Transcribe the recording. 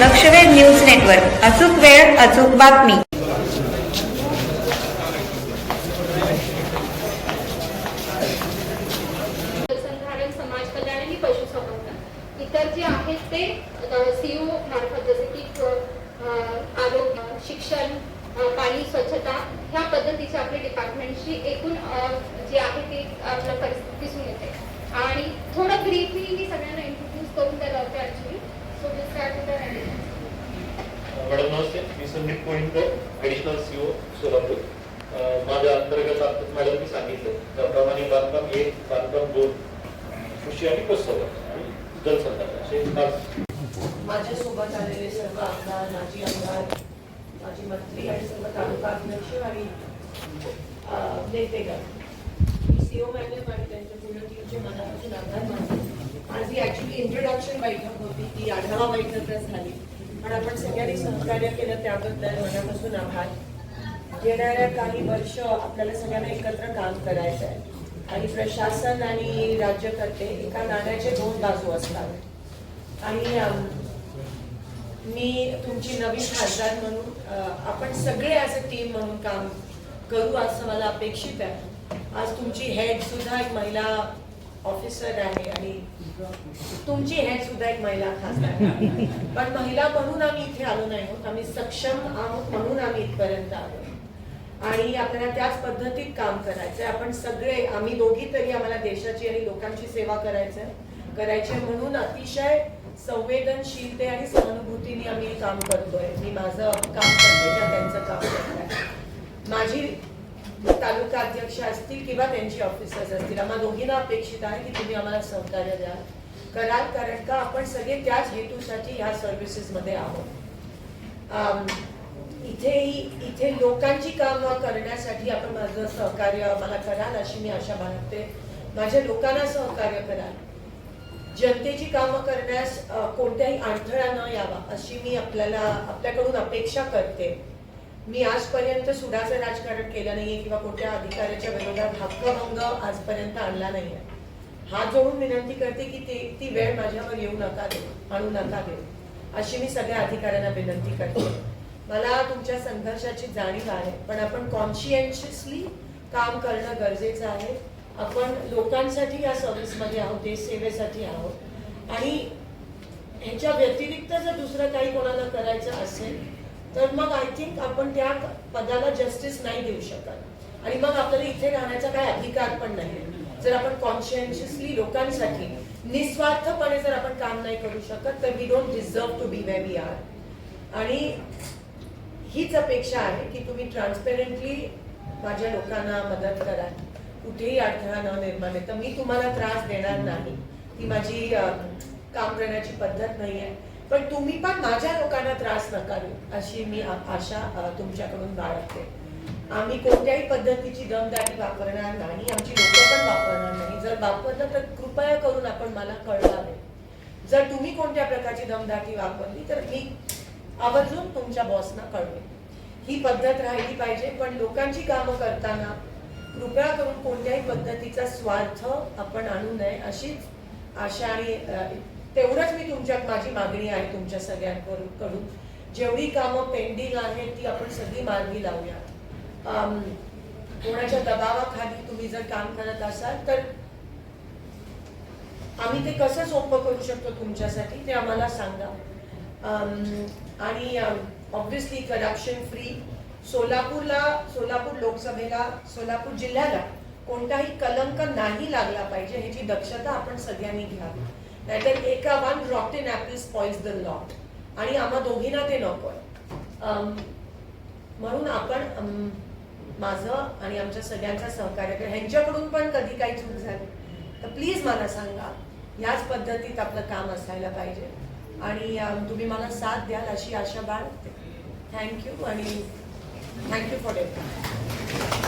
लक्षवेध news network. अचूक वेळ अचूक बातमी. समाज कल्याण आणि पशुसंवर्धन. इतर जे आहेत ते सीओ मार्फत जसे की आरोग्य शिक्षण पाणी स्वच्छता ह्या पद्धतीचे आपले डिपार्टमेंटची एकूण अ, जे आहे ते आपल्या परिस्थिती दिसून येते. आणि थोडं ब्रीफली मी सगळ्यांना इंट्रोड्यूस करून द्यायला होते ॲक्च्युली मॅडम नमस्ते. मी संदीप ॲडिशनल सीओ सोलापूर. अं, माझ्या अंतर्गत आता मॅडमनी सांगितलं त्याप्रमाणे बांधकाम एक बांधकाम दोन कृषी आणि पशुसंवर्धन आणि जलसंधारण असे पाच. माझ्यासोबत आलेले सर्व आमदार माजी आमदार माजी मंत्री आणि सर्व तालुका अध्यक्ष आणि नेतेगण मी सीओ मॅडम आणि त्यांच्या पूर्ण टीमचे मनापासून आभार मानते. आज ॲक्च्युली ऍक्च्युली इंट्रोडक्शन बैठक होती ती आढावा बैठकच झाली. पण आपण सगळ्यांनी सहकार्य केलं त्याबद्दल मनापासून आभार. येणाऱ्या काही वर्ष आपल्याला सगळ्यांना एकत्र काम करायचं आहे. आणि प्रशासन आणि राज्यकर्ते एका नाण्याचे दोन बाजू असतात. आणि मी तुमची नवीन खासदार म्हणून आपण सगळे ॲज अ टीम म्हणून काम करू असं मला अपेक्षित आहे. आज तुमची हेड सुद्धा एक महिला ऑफिसर आहे आणि तुमची हे सुद्धा एक महिला खासदार पण महिला म्हणून आम्ही इथे आलो नाही आहोत. आम्ही सक्षम आहोत म्हणून आम्ही इथपर्यंत आलो. आणि आपल्याला त्याच पद्धतीत काम करायचंय. आपण सगळे आम्ही दोघी तरी आम्हाला देशाची आणि लोकांची सेवा करायचंय. करायची म्हणून अतिशय संवेदनशीलते आणि सहानुभूतीने आम्ही काम करतोय. मी माझं काम करते त्यांचं काम करतोय माझी तालुका अध्यक्ष असतील किंवा त्यांची ऑफिसर्स असतील. आम्हा दोघींना अपेक्षित आहे की तुम्ही आम्हाला सहकार्य द्याल. कराल कारण का आपण सगळे त्याच हेतूसाठी ह्या सर्व्हिसेसमध्ये आहोत. इथेही इथे लोकांची कामं करण्यासाठी आपण माझं सहकार्य मला कराल अशी मी आशा बाळगते. माझ्या लोकांना सहकार्य कराल. जनतेची कामं करण्यास कोणत्याही अडथळा न यावा अशी मी आपल्याला आपल्याकडून अपेक्षा करते. मी आजपर्यंत सुडाचं राजकारण केलं नाहीये किंवा कोणत्या अधिकाऱ्याच्या विरोधात हक्कभंग आजपर्यंत आणला नाहीये. हात जोडून विनंती करते की ते ती वेळ माझ्यावर येऊ नका देऊ आणू नका देऊ अशी मी सगळ्या अधिकाऱ्यांना विनंती करते. मला तुमच्या संघर्षाची जाणीव आहे पण आपण कॉन्शियन्शियसली काम करणं गरजेचं आहे. आपण लोकांसाठी या सर्व्हिसमध्ये आहोत देश सेवेसाठी आहोत. आणि ह्याच्या व्यतिरिक्त जर दुसरं काही कोणाला करायचं असेल तर मग आय थिंक आपण त्या पदाला जस्टिस नाही देऊ शकत. आणि मग आपल्याला इथे राहण्याचा काही अधिकार पण नाही. जर आपण कॉन्शियन्शियसली लोकांसाठी निस्वार्थपणे जर आपण काम नाही करू शकत तर we don't deserve to be way we are आणि हीच अपेक्षा आहे की तुम्ही ट्रान्सपेरंटली माझ्या लोकांना मदत कराल कुठेही अडथळा न निर्माण आहे तर मी तुम्हाला त्रास देणार नाही. ती माझी काम करण्याची पद्धत नाही आहे पण तुम्ही पण माझ्या लोकांना त्रास नका देऊ अशी मी आशा तुमच्याकडून बाळगते. आम्ही कोणत्याही पद्धतीची दमदाटी वापरणार नाही आमची लोक पण वापरणार नाही. जर वापरलं तर कृपया करून आपण मला कळवावे जर तुम्ही कोणत्या प्रकारची दमदाटी वापरली तर मी आवर्जून तुमच्या बॉसना कळवेन. ही पद्धत राहिली पाहिजे पण लोकांची कामं करताना कृपया करून कोणत्याही पद्धतीचा स्वार्थ आपण आणू नये अशीच आशा आणि तेवढंच मी तुमच्या माझी मागणी आहे तुमच्या सगळ्यांकडून. कडून जेवढी कामं पेंडिंग आहेत ती आपण सगळी मार्गी लावूयात कोणाच्या दबावाखाली तुम्ही जर काम करत असाल तर आम्ही ते कसं सोपं करू शकतो तुमच्यासाठी ते आम्हाला सांगा. आणि ऑब्विसली करप्शन फ्री सोलापूरला सोलापूर लोकसभेला सोलापूर जिल्ह्याला कोणताही कलंक नाही लागला पाहिजे ह्याची दक्षता आपण सगळ्यांनी घ्यावी. नाहीतर एका one rotten apple spoils the lot आणि आम्हा दोघींना ते नको आहे. Um, म्हणून आपण um, माझं आणि आमच्या सगळ्यांचा सहकार्य ह्यांच्याकडून पण कधी काही चूक झाली तर प्लीज मला सांगा याच पद्धतीत आपलं काम असायला पाहिजे. आणि um, तुम्ही मला साथ द्याल अशी आशा बाळगते. थँक्यू आणि थँक्यू फॉर एव्हरी